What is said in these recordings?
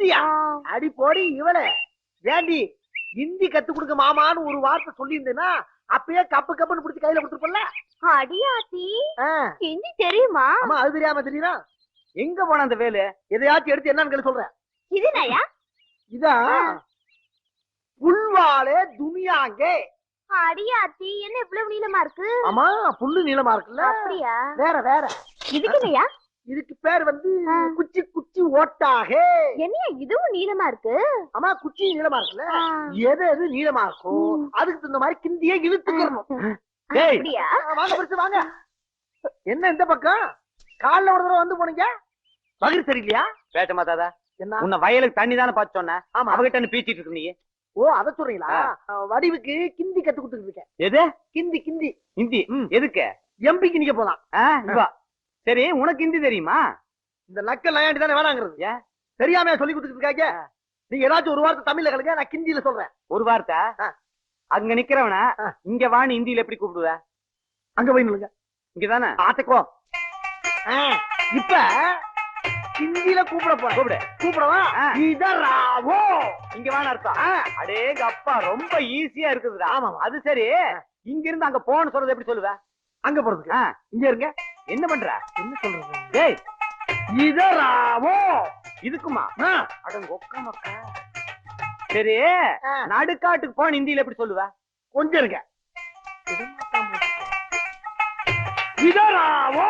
India. அடி போடி இவளே. ஏண்டி இந்தி கத்து கொடுக்க மாமான்னு ஒரு வார்த்தை சொல்லியிருந்தேன்னா அப்பயே கப்பு கப்புன்னு பிடிச்சி கையில கொடுத்துருப்பல அடியாத்தி ஹிந்தி தெரியுமா? ஆமா அது தெரியாம தெரியுதா? எங்க போன அந்த வேலு? எதையாச்சும் எடுத்து என்னன்னு சொல்றேன். இது என்னய்யா இதா? புல்வாலே துனியாங்கே அடியாத்தி என்ன இவ்வளவு நீளமா இருக்கு? ஆமா புல்லு நீளமா இருக்குல்ல. அப்படியா? வேற வேற. இதுக்கு என்னய்யா இதுக்கு பேர் வந்து. குச்சி குச்சி ஓட்டாகே. என்னையா இதுவும் நீளமா இருக்கு? ஆமா குச்சி நீளமா இருக்குல்ல. எது எது நீளமா இருக்கும் அதுக்கு தகுந்த மாதிரி கிந்தியே இழுத்துக்கணும். வாங்க பிடிச்சு வாங்க. என்ன இந்த பக்கம்? காலைல ஒரு தடவை வந்து போனீங்க? பகிர் சரியில்லையா? பேட்ட மாத்தாதா என்ன? உன்னை வயலுக்கு தண்ணி தானே பார்த்து சொன்னேன் ஆமா. அவகிட்ட என்ன பீச்சிட்டு இருக்கு நீ? ஓ அத சொல்றீங்களா? வடிவுக்கு கிந்தி கத்து கொடுத்துட்டு இருக்கேன். எது? கிந்தி கிந்தி ஹிந்தி. எதுக்கு? எம்பிக்கு நீங்க போலாம். சரி உனக்கு ஹிந்தி தெரியுமா? இந்த நக்கல் நயாண்டி தானே வேணாங்கிறது. ஏன்? தெரியாம சொல்லி கொடுத்துட்டு இருக்காங்க? நீங்க ஏதாச்சும் ஒரு வார்த்தை தமிழ்ல கலங்க நான் கிந்தியில சொல்றேன். ஒரு வார்த்தை. அங்க நிக்கிறவன. இங்க வான்னு ஹிந்தியில எப்படி கூப்பிடுவ? அங்க போய் நில்லுங்க. இங்கதானே? ஆத்துக்கோ இப்ப ஹிந்தியில கூப்பிட போறேன். கூப்பிடு. கூப்பிடவா. இதராவோ? இங்க வான்னு அர்த்தம். அடேங்க அப்பா ரொம்ப ஈஸியா இருக்குதுடா. ஆமா அது சரி. இங்க இருந்து அங்க போன்னு சொல்றது எப்படி சொல்லுவ? அங்க போறதுக்கு. இங்க இருங்க. என்ன பண்ற? என்ன சொல்றது? டேய் இதராவோ இதுக்குமா? அடங்க சரி நடுக்காட்டுக்கு போன ஹிந்தியில எப்படி சொல்லுவ? கொஞ்சம் இருங்க. இதராவோ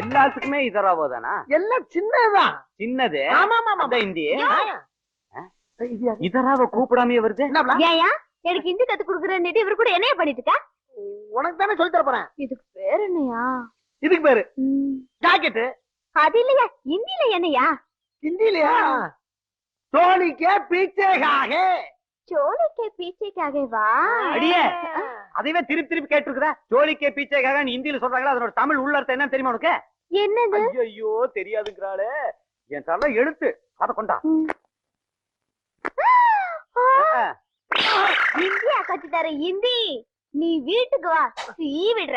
எல்லாத்துக்குமே இதராவோ தானா? எல்லாம் சின்னதுதான். சின்னது? ஆமா ஆமா ஆமா யாரு? இதராவ கூப்பிடாமயே வருது. எனக்கு ஹிந்தி கத்து கொடுக்குறேன்னு இவர் கூட என்னைய பண்ணிட்டு இருக்க? உனக்கு தானே சொல்லி தர போறேன். இதுக்கு பேர் என்னையா? இதுக்கு பேரு. ஜாக்கெட்டு. அது இல்லையா? ஹிந்தில என்னையா? ஹிந்திலயா தோழிக்கே பீச்சேகாக பீச்சைக்காக. வா அடியே. அதைவே திருப்பி திருப்பி கேட்டிருக்குற ஜோலிக்கே பீச்சைக்காக நீ ஹிந்தியில சொல்றாங்களா? அதனோட தமிழ் உள்ள அர்த்தம் என்னன்னு தெரியுமா உனக்கு? என்னது? ஐயோ தெரியாதுங்கிறாளே. என் தலை எழுத்து. அத கொண்டா. ஆ, ஹிந்தியா கத்து தர ஹிந்தி நீ வீட்டுக்கு வா சீ விடுற.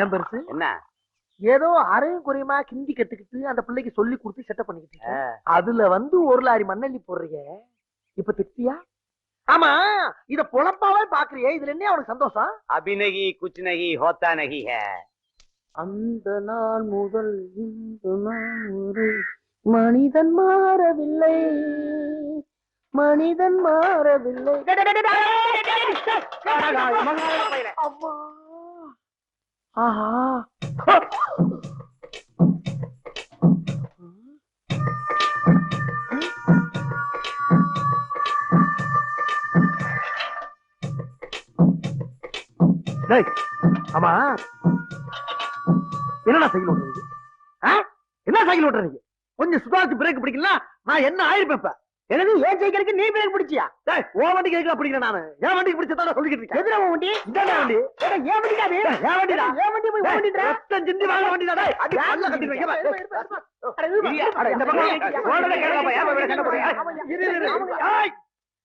ஏன் பெருசு? என்ன? ஏதோ அரையும் குறையுமா ஹிந்தி கத்துக்கிட்டு அந்த பிள்ளைக்கு சொல்லி கொடுத்து செட்டப் பண்ணிக்கிட்டு. அதுல வந்து ஒரு லாரி மண்ணள்ளி போடுறீங்க. இப்ப திருப்தியா ஆமா இத பொழப்பாவே பாக்குறியே. இதுல என்ன அவனுக்கு சந்தோஷம்? அபி நகி குச் நகி ஹோத்தா நகி ஹே. அந்த நாள் முதல் இந்த நாள் மனிதன் மாறவில்லை. மனிதன் மாறவில்லை அம்மா ஆஹா ஆமா என்னடா சைக்கிள் ஓட்டுறீங்க? என்ன சைக்கிள் ஓட்டுறீங்க கொஞ்சம் சுதாரிச்சு பிரேக் பிடிக்கல நான் என்ன ஆயிருப்பேன் எனக்கு ஏன் சைக்கிளுக்கு நீ பிரேக் பிடிச்சியா டேய் ஓ வண்டிக்கு எதுக்கு பிடிக்கிறேன் நானு என் வண்டிக்கு பிடிச்சதா சொல்லிக்கிட்டு இருக்கேன் எதுல வண்டி இதான வண்டி ஏன் வண்டிடா அது ஏன் வண்டிடா ஏன் வண்டி போய் வண்டிடா ரத்தம் சிந்தி வாங்க வண்டிடா டேய் அடி பல்ல கட்டி வைக்க அட இந்த பக்கம் ஓடல கேளப்பா ஏன் போய் சண்டை போடுறீங்க இரு இரு ஏய்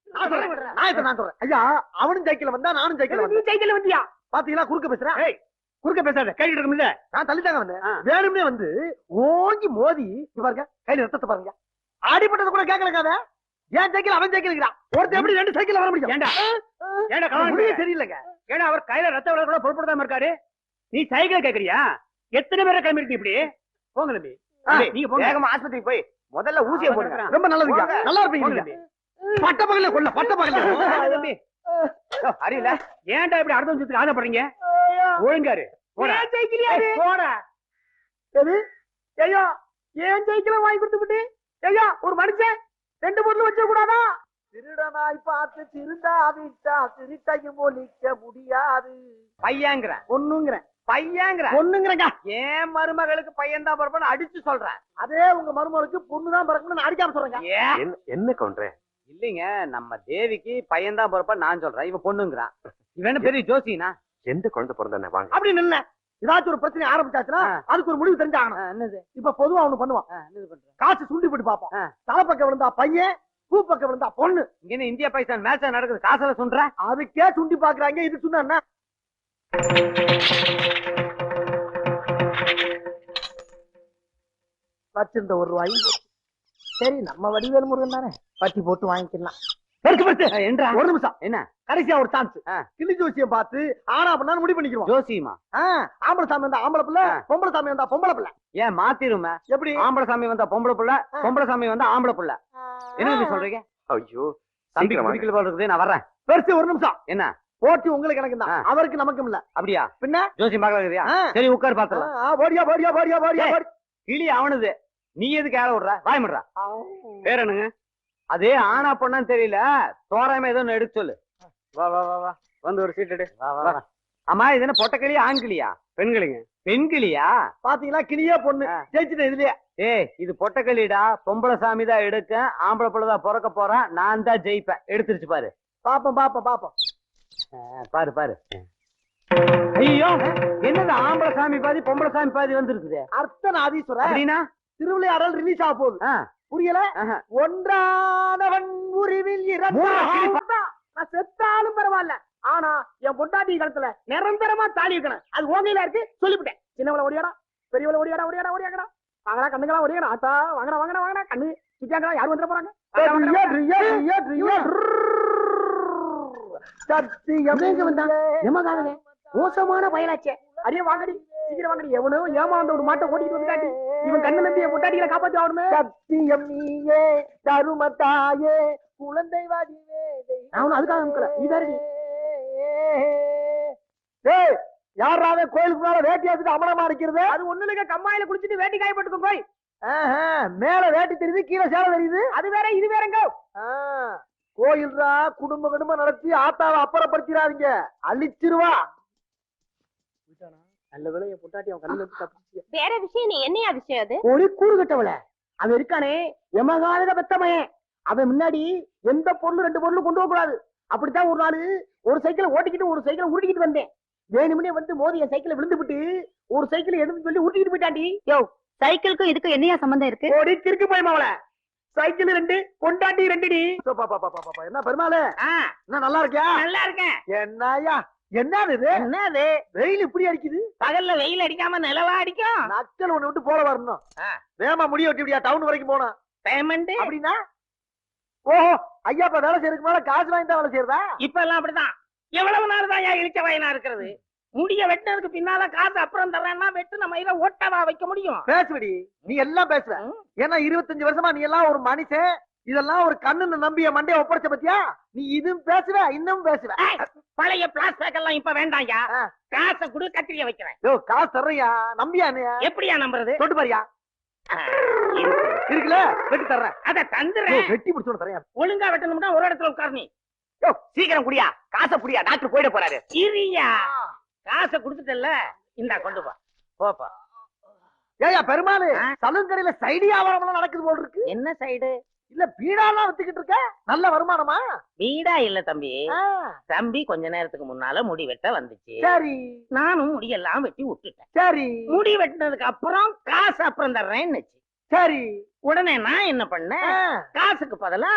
நான் சொல்றேன் நான் இப்ப நான் சொல்றேன் ஐயா அவனும் சைக்கிள் வந்தா நானும் சைக்கிள் வந்தேன் நீ சைக்கிள் வந்தியா பாத்தீங்களா குறுக்க பேசுறேன் ஏய் குறுக்க பேசாத கையில இருக்கும்ல நான் தள்ளிட்டாங்க வந்தேன் வேணும்னே வந்து ஓங்கி மோதி பாருங்க கையில ரத்தத்தை பாருங்க அடிபட்டது கூட கேட்கலங்க ஏன் சைக்கிள் அவன் சைக்கிள் ஒருத்தன் எப்படி ரெண்டு சைக்கிள் வர முடியும்? ஏண்டா? ஏண்டா முடியே சரியில்லைங்க ஏன்னா அவர் கையில ரத்த விட கூட பொருட்படுத்தாம இருக்காரு? நீ சைக்கிள் கேக்குறியா? எத்தனை பேரை கிளம்பி இருக்கு இப்படி? போங்க தம்பி. நீங்க போங்க. வேகமா ஆஸ்பத்திரிக்கு போய் முதல்ல ஊசியை போடுங்க. ரொம்ப நல்லதுங்க நல்லா இருப்பீங்க. பட்ட பகல கொல்ல பட்ட பகல தம்பி. அறியல ஏன்டா இப்படி அடுத்த வருஷத்துக்கு ஆசைப்படுறீங்க? ஒழுங்காரு. போடா. போடா. எது? ஐயா ஏன் சைக்கிளை வாங்கி கொடுத்து விட்டு? ஐயா ஒரு மனுஷன். ரெண்டு பொருள் வச்ச கூடாதா திருடனாய் பார்த்து திருந்தா விட்டா திருட்டையும் ஒழிக்க முடியாது. பையங்கிறேன். ஒண்ணுங்கிறேன் பையங்கிறேன். ஒண்ணுங்கிறேங்க ஏன் மருமகளுக்கு பையன் தான் பிறப்பான்னு அடிச்சு சொல்றேன். அதே உங்க மருமகளுக்கு பொண்ணுதான் பிறக்கணும்னு நான் அடிக்காம சொல்றேங்க ஏன்? என்ன கவுண்டரே? இல்லைங்க நம்ம தேவிக்கு பையன் தான் பிறப்பா நான் சொல்றேன். இவன் பொண்ணுங்கிறான். இவன் என்ன பெரிய ஜோசினா எந்த குழந்தை பிறந்தானே? வாங்க. அப்படின்னு இல்ல ஏதாச்சும் ஒரு பிரச்சனை ஆரம்பிச்சாச்சுன்னா அதுக்கு ஒரு முடிவு தெரிஞ்சாகணும். இப்ப பொதுவா அவனு பண்ணுவான். காசு சுண்டி போட்டு பாப்போம் தலைப்பக்கம் விழுந்தா பையன் பூ பக்கம் விழுந்தா பொண்ணு. இங்க இந்தியா பாகிஸ்தான் மேட்ச் நடக்குது. காசுல சொல்ற அதுக்கே சுண்டி பாக்குறாங்க இது சொன்ன வச்சிருந்த ஒரு ரூபாய். சரி நம்ம வடிவேல் முருகன் தானே. பட்டி போட்டு வாங்கிக்கலாம். ஒரு நிமிஷம். என்ன? கடைசியா ஒரு சான்ஸ். கிளி ஜோசியம் பார்த்து ஆனா பண்ணா முடிவு பண்ணிக்கிறோம் ஜோசியமா? ஆம்பளை சாமி வந்தா ஆம்பளை பிள்ளை. பொம்பளை சாமி வந்தா பொம்பளை பிள்ளை. ஏன் மாத்திருமே? எப்படி? ஆம்பளை சாமி வந்தா பொம்பளை புள்ள. பொம்பளை சாமி வந்தா ஆம்பளை புள்ள. என்ன சொல்றீங்க? ஐயோ தம்பி போல இருக்குது நான் வர்றேன். பெருசு ஒரு நிமிஷம். என்ன? போட்டி உங்களுக்கு எனக்கு தான். அவருக்கு நமக்கும் இல்ல. அப்படியா? பின்ன? ஜோசியம் ஆ. சரி உட்கார் பாத்துலாம் போடியா போடியா ஏய். போடி. கிளி அவனுது. நீ எதுக்கு ஏழ விடுற? வாய் முடுறா. பேர் என்னங்க? அதே ஆனா பொண்ணான்னு தெரியல. தோராயமா ஏதோ எடுத்து சொல்லு. வா வா வா வா. வந்து ஒரு சீட் எடு. வா வா. ஆமா இது என்ன பொட்டை கிளியா ஆண் கிளியா? பெண் கிளிங்க பெண் கிளியா பாத்தீங்களா? கிளியே பொண்ணு. ஜெயிச்சுட்டேன் இதுலயே. ஏய் இது பொட்டை கிளிடா? பொம்பளை சாமி தான் எடுக்க ஆம்பளை புள்ள தான் பிறக்க போறான் நான் தான் ஜெயிப்பேன். எடுத்துருச்சு பாரு. பாப்போம் பாப்போம் பாப்போம். பாரு பாரு. ஐயோ என்னது ஆம்பளை சாமி பாதி பொம்பளை சாமி பாதி வந்திருக்குது? அர்த்தநாதீஸ்வரர் அப்படின்னா? திருவிளையாடல் ரிலீஸ் ஆக போகுது. புரியல. ஒன்றானவன் உருவில் இறந்தான் நான் செத்தாலும் பரவாயில்ல. ஆனா என் பொண்டாட்டி காலத்துல நிரந்தரமா தாலி இருக்கணும். அது ஓங்கையில இருக்கு சொல்லிவிட்டேன். சின்னவள ஓடியாடா பெரியவள ஓடியாடா ஓடியாடா ஓடியாடா. வாங்கடா கண்ணுங்களா ஓடியாடா. ஆத்தா வாங்கடா வாங்கடா வாங்கடா. கண்ணு சுத்தியாங்களா யார் வந்துட போறாங்க? மோசமான பயலாச்சே. அடியே வாங்கடி. சீக்கிரம் வாங்கடி. எவனோ ஏமாந்த ஒரு மாட்டை ஓட்டிட்டு வந்துட்டாடி இவன் கண்ணு நம்பி பொட்டாட்டிகளை காப்பாத்தி ஆகணுமே. சத்தியம் நீயே தருமத்தாயே குழந்தை வடிவே நான் அதுக்காக அனுக்கல நீ வேறடி டேய் யாராவது கோயிலுக்கு மேல வேட்டி எடுத்துட்டு அமலமா இருக்கிறது? அது ஒண்ணு இல்லைங்க. கம்மாயில குடிச்சிட்டு வேட்டி காய போட்டுக்கோ போய். மேல வேட்டி தெரியுது கீழே சேலை தெரியுது. அது வேற இது வேறங்க கோயில்ரா குடும்ப குடும்பம் நடத்தி ஆத்தாவை அப்புறப்படுத்திடாதீங்க அழிச்சிருவா. நல்ல வேலை என் பொட்டாட்டி அவன் கண்ணுல தப்பிச்சு வேற விஷயம் நீ என்னையா விஷயம் அது? ஒரு கூறு கட்டவள. அவன் இருக்கானே எமகாலத பெத்தமையன் அவன் முன்னாடி எந்த பொருளும் ரெண்டு பொருளும் கொண்டு போக கூடாது. அப்படித்தான் ஒரு நாள் ஒரு சைக்கிளை ஓட்டிக்கிட்டு ஒரு சைக்கிளை உருட்டிக்கிட்டு வந்தேன். வேணும்னே வந்து மோதி என் சைக்கிளை விழுந்து விட்டு ஒரு சைக்கிள் எடுத்து சொல்லி உருட்டிக்கிட்டு போயிட்டாண்டி யோ சைக்கிளுக்கும் இதுக்கும் என்னையா சம்பந்தம் இருக்கு? ஓடி திருக்கு போய் மாவள. சைக்கிள் ரெண்டு கொண்டாட்டி ரெண்டுடி. என்ன பெருமாளு? என்ன நல்லா இருக்கியா? நல்லா இருக்கேன். என்னயா என்னது என்னது? வெயில் இப்படி அடிக்குது? பகல்ல வெயில் அடிக்காம நிலவா அடிக்கும்? நக்கல் ஒண்ணு விட்டு போல வரணும். வேமா முடிய வெட்டி டவுன் வரைக்கும் போனா. பேமெண்ட் அப்படின்னா? ஓஹோ ஐயா இப்ப வேலை செய்யறதுக்கு மேல காசு வாங்கி தான் வேலை செய்யறதா? இப்ப எல்லாம் அப்படிதான். எவ்வளவு நாள் தான் ஏன் இழிச்ச வயனா இருக்கிறது? முடிய வெட்டினதுக்கு பின்னால காசு அப்புறம் தர்றேன்னா வெட்டு நம்ம இதை ஓட்டவா வைக்க முடியும்? பேசுவடி நீ எல்லாம் பேசுற. ஏன்னா இருபத்தஞ்சு வருஷமா நீ எல்லாம் ஒரு மனுஷன் இதெல்லாம் ஒரு கண்ணுன்னு நம்பிய மண்டைய ஒப்படைச்ச பத்தியா? நீ இதுவும் பேசுவ இன்னும் பேசுவ. பழைய பிளாஸ்டிக் எல்லாம் இப்ப வேண்டாம்யா. காசை குடு கத்திரிய வைக்கிறேன் காசு தர்றியா நம்பியா எப்படியா நம்புறது? தொட்டு பாரியா. இருக்குல்ல? வெட்டி தர்றேன். அத தந்துறேன் வெட்டி முடிச்சு தரேன் ஒழுங்கா வெட்டணும்னா ஒரு இடத்துல உட்கார் நீ யோ, சீக்கிரம் குடியா. காசை புடியா. டாக்டர் போயிட போறாரு. இரியா. காசை குடுத்துட்டல இந்தா கொண்டு போ போப்பா. ஏயா பெருமாளு ஆ? சலூன் கடையில சைடு வியாபாரம் நடக்குது போல் இருக்கு. என்ன சைடு? இல்ல பீடாலாம் வித்துக்கிட்டு இருக்க? நல்ல வருமானமா? வீடா இல்ல தம்பி. தம்பி கொஞ்ச நேரத்துக்கு முன்னால முடி வெட்ட வந்துச்சு. சரி. நானும் முடியெல்லாம் வெட்டி விட்டுட்டேன் சரி. முடி வெட்டினதுக்கு அப்புறம் காசு அப்புறம் தர்றேன்னு சரி. உடனே நான் என்ன பண்ணேன்? காசுக்கு பதிலா.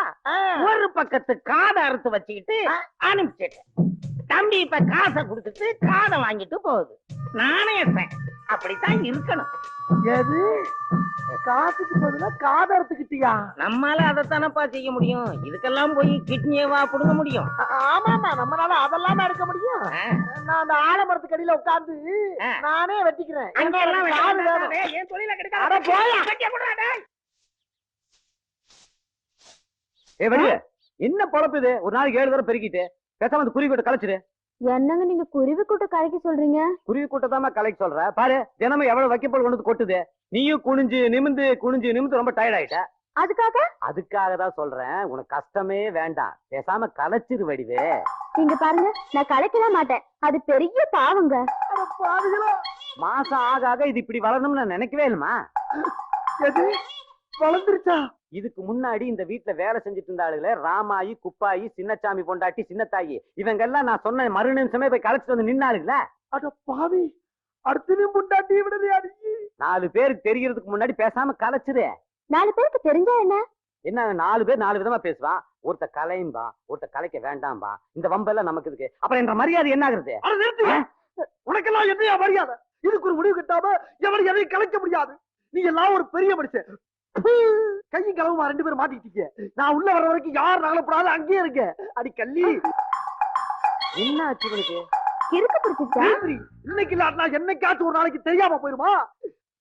ஒரு பக்கத்து காதை அறுத்து வச்சுக்கிட்டு. அனுப்பிச்சிட்டேன். தம்பி இப்ப காசை கொடுத்துட்டு காதை வாங்கிட்டு போகுது. நாணயத்தேன் அப்படித்தான் இருக்கணும். எது? காசுக்கு பதிலா காதை அறுத்துக்கிட்டியா நம்மால அதைத்தானப்பா செய்ய முடியும். இதுக்கெல்லாம் போய் கிட்னியவா புடுங்க முடியும். ஆமாமா நம்மளால அதெல்லாம் எடுக்க முடியும். நான் அந்த ஆலமரத்துக்கு அடியில உட்கார்ந்து. நானே வெட்டிக்கிறேன். என்ன பொழப்பு இது? ஒரு நாளைக்கு ஏழு தடவை பெருக்கிட்டு பேசாம அந்த கூட்ட கலைச்சிரு. என்னங்க நீங்க குருவி கூட்ட கரைக்க சொல்றீங்க? குருவி கூட்டத்தாம கலைக்க சொல்ற. பாரு தினமும் எவ்வளவு வைக்கப்போல் கொண்டு கொட்டுது. நீயும் குனிஞ்சு நிமிந்து குனிஞ்சு நிமிந்து ரொம்ப டயர்ட் ஆயிட்ட. அதுக்காக? அதுக்காக தான் சொல்றேன். உனக்கு கஷ்டமே வேண்டாம். பேசாம கலைச்சிரு வடிவே. நீங்க பாருங்க நான் கலைக்கலாம் மாட்டேன். அது பெரிய பாவங்க. மாசம் ஆக ஆக இது இப்படி வளரணும்னு நான் நினைக்கவே இல்லமா எது? வளர்ந்துருச்சா? இதுக்கு முன்னாடி இந்த வீட்டுல வேலை செஞ்சுட்டு இருந்த ஆளுகளே ராமாயி குப்பாயி சின்னச்சாமி பொண்டாட்டி சின்னத்தாயி. இவங்க எல்லாம் நான் சொன்ன மறு நிமிஷமே போய் கலைச்சிட்டு வந்து நின்னாளுங்களே அட பாவி அடுத்தது முண்டாட்டி விடுதலையா நீ நாலு பேருக்கு தெரியறதுக்கு முன்னாடி பேசாம கலைச்சிரு. நாலு பேருக்கு தெரிஞ்சா என்ன? என்ன நாலு பேர் நாலு விதமா பேசுவான் ஒருத்த கலையும்பா ஒருத்த கலைக்க வேண்டாம்பா. இந்த வம்பெல்லாம் நமக்கு இருக்கு அப்புறம் என்ற மரியாதை என்ன ஆகுறது? அட நிறுத்து! உனக்கெல்லாம் என்னையா மரியாதை? இதுக்கு ஒரு முடிவு கட்டாம எவனை எதையும் கலைக்க முடியாது. நீ எல்லாம் ஒரு பெரிய மனுஷன். கையும் களவுமா ரெண்டு பேரும் மாட்டிக்கிட்டீங்க நான் உள்ள வர வரைக்கும் யார் நகலப்படாது அங்கேயே இருக்க. அடி கள்ளி. என்ன ஆச்சு இவனுக்கு இருக்கு பிடிச்சிச்சா இன்னைக்கு இல்லாட்டினா என்னைக்காச்சும் ஒரு நாளைக்கு தெரியாம போயிருமா?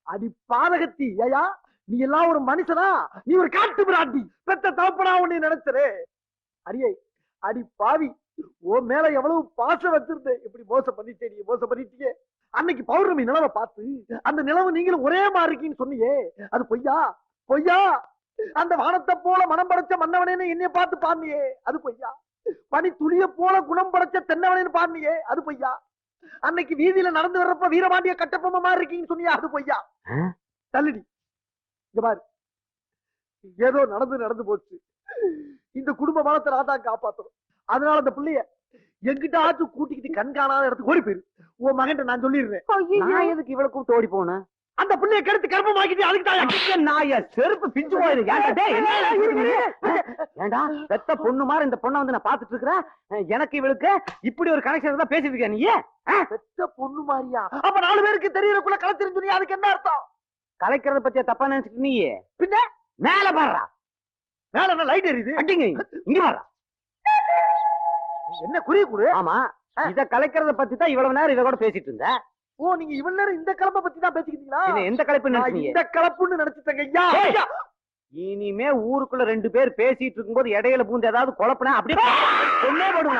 அடி பாதகத்தி ஐயா நீ எல்லாம் ஒரு மனுஷனா? நீ ஒரு காட்டு பிராட்டி. பெத்த தகப்பனா உன்னை நினைச்சரே அடியே அடி பாவி உன் மேல எவ்வளவு பாசம் வச்சிருந்தேன் இப்படி மோசம் பண்ணிட்டே நீ மோசம் பண்ணிட்டீங்க. அன்னைக்கு பௌர்ணமி நிலவை பார்த்து அந்த நிலவு நீங்களும் ஒரே மாதிரி இருக்கீன்னு சொன்னியே. அது பொய்யா? பொய்யா? அந்த வானத்தை போல மனம் படைச்ச மன்னவனேன்னு என்னைய பார்த்து பாருனியே அது பொய்யா? பனி துளிய போல குணம் படைச்ச தென்னவனேன்னு பாருனியே அது பொய்யா? அன்னைக்கு வீதியில நடந்து வர்றப்ப வீரபாண்டிய கட்டப்பொம்மை மாதிரி இருக்கீங்கன்னு சொன்னியா அது பொய்யா? தள்ளுடி. இங்க பாரு. ஏதோ நடந்து நடந்து போச்சு. இந்த குடும்ப மனத்தை நான் தான் காப்பாத்தணும். அதனால அந்த பிள்ளைய எங்கிட்ட ஆச்சு கூட்டிக்கிட்டு கண் காணாத இடத்துக்கு ஓடி போயிரு. உன் மகன்ட்ட நான் சொல்லிடுறேன். நான் எதுக்கு இவ்வளவு கூப்பிட்டு ஓடி போனேன் அந்த பிள்ளைய கெடுத்து கர்ப்பமாக்கிட்டு அதுக்கு தான் நாய செருப்பு பிஞ்சு போயிரு. ஏன்டா டேய், என்ன இது? ஏன்டா பெத்த பொண்ணு மாதிரி இந்த பொண்ணை வந்து நான் பாத்துட்டு இருக்கிறேன். எனக்கு இவளுக்கு இப்படி ஒரு கனெக்ஷன் தான் பேசிட்டு இருக்க நீ? பெத்த பொண்ணு மாதிரியா? அப்ப நாலு பேருக்கு தெரியறதுக்குள்ள கலத்திருந்து சொன்னீங்க அதுக்கு என்ன அர்த்தம்? கலைக்கிறத பத்தியா தப்பா நினைச்சிட்டு நீ? பின்ன? மேல பாடுறா மேல லைட் எரியுது? அடிங்க இங்க பாடுறா என்ன குறி கொடு. ஆமா இத கலைக்கிறத பத்தி தான் இவ்வளவு நேரம் இத கூட பேசிட்டு இருந்த ஓ நீங்க இவ்வளவு நேரம் இந்த கிளம்ப பத்தி தான் பேசிக்கிட்டீங்களா? பின்ன எந்த கலைப்பு நினைச்சீங்க? இந்த கலப்புன்னு நினைச்சிட்டேங்க ஐயா. இனிமே ஊருக்குள்ள ரெண்டு பேர் பேசிட்டு இருக்கும்போது இடையில பூந்து ஏதாவது குழப்பினா அப்படியே கொன்னே போடுவேன்